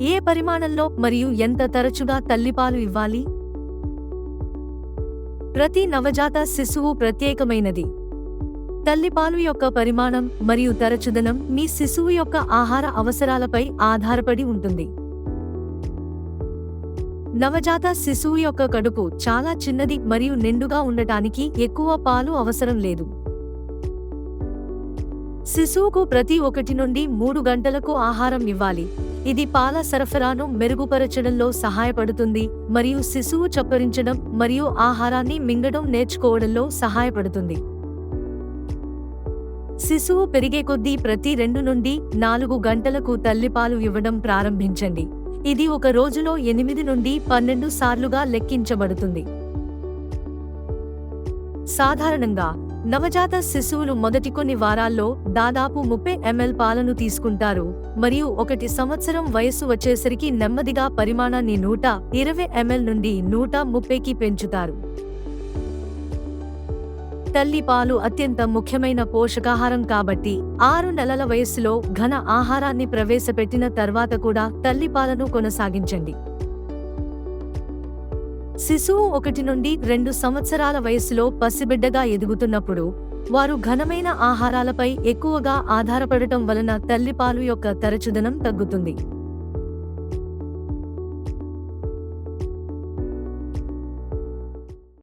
ఏ పరిమాణంలో మరియు ఎంత తరచుగా తల్లిపాలు ఇవ్వాలి? ప్రతి నవజాత శిశువు ప్రత్యేకమైనది. తల్లిపాలు యొక్క పరిమాణం మరియు తరచుదనం మీ శిశువు యొక్క ఆహార అవసరాలపై ఆధారపడి ఉంటుంది. నవజాత శిశువు యొక్క కడుపు చాలా చిన్నది మరియు నిండుగా ఉండటానికి ఎక్కువ పాలు అవసరం లేదు. శిశువుకు ప్రతి ఒకటి నుండి మూడు గంటలకు ఆహారం ఇవ్వాలి. ఇది పాల సరఫరాను మెరుగుపరచడంలో సహాయపడుతుంది మరియు శిశువు చప్పరించడం మరియు ఆహారాన్ని మింగడం నేర్చుకోవడంలో సహాయపడుతుంది. శిశువు పెరిగే కొద్దీ ప్రతి రెండు నుండి నాలుగు గంటలకు తల్లిపాలు ఇవ్వడం ప్రారంభించండి. ఇది ఒక రోజులో ఎనిమిది నుండి పన్నెండు సార్లుగా లెక్కించబడుతుంది. సాధారణంగా నవజాత శిశువులు మొదటి కొన్ని వారాల్లో దాదాపు ముప్పై ఎంఎల్ పాలను తీసుకుంటారు. మరియు ఒకటి సంవత్సరం వయస్సు వచ్చేసరికి నెమ్మదిగా పరిమాణాన్ని నూట ఇరవై ఎంఎల్ నుండి నూట ముప్పైకి పెంచుతారు. తల్లి పాలు అత్యంత ముఖ్యమైన పోషకాహారం కాబట్టి ఆరు నెలల వయస్సులో ఘన ఆహారాన్ని ప్రవేశపెట్టిన తర్వాత కూడా తల్లిపాలను కొనసాగించండి. శిశువు ఒకటి నుండి రెండు సంవత్సరాల వయస్సులో పసిబిడ్డగా ఎదుగుతున్నప్పుడు వారు ఘనమైన ఆహారాలపై ఎక్కువగా ఆధారపడటం వలన తల్లిపాలు యొక్క తరచుదనం తగ్గుతుంది.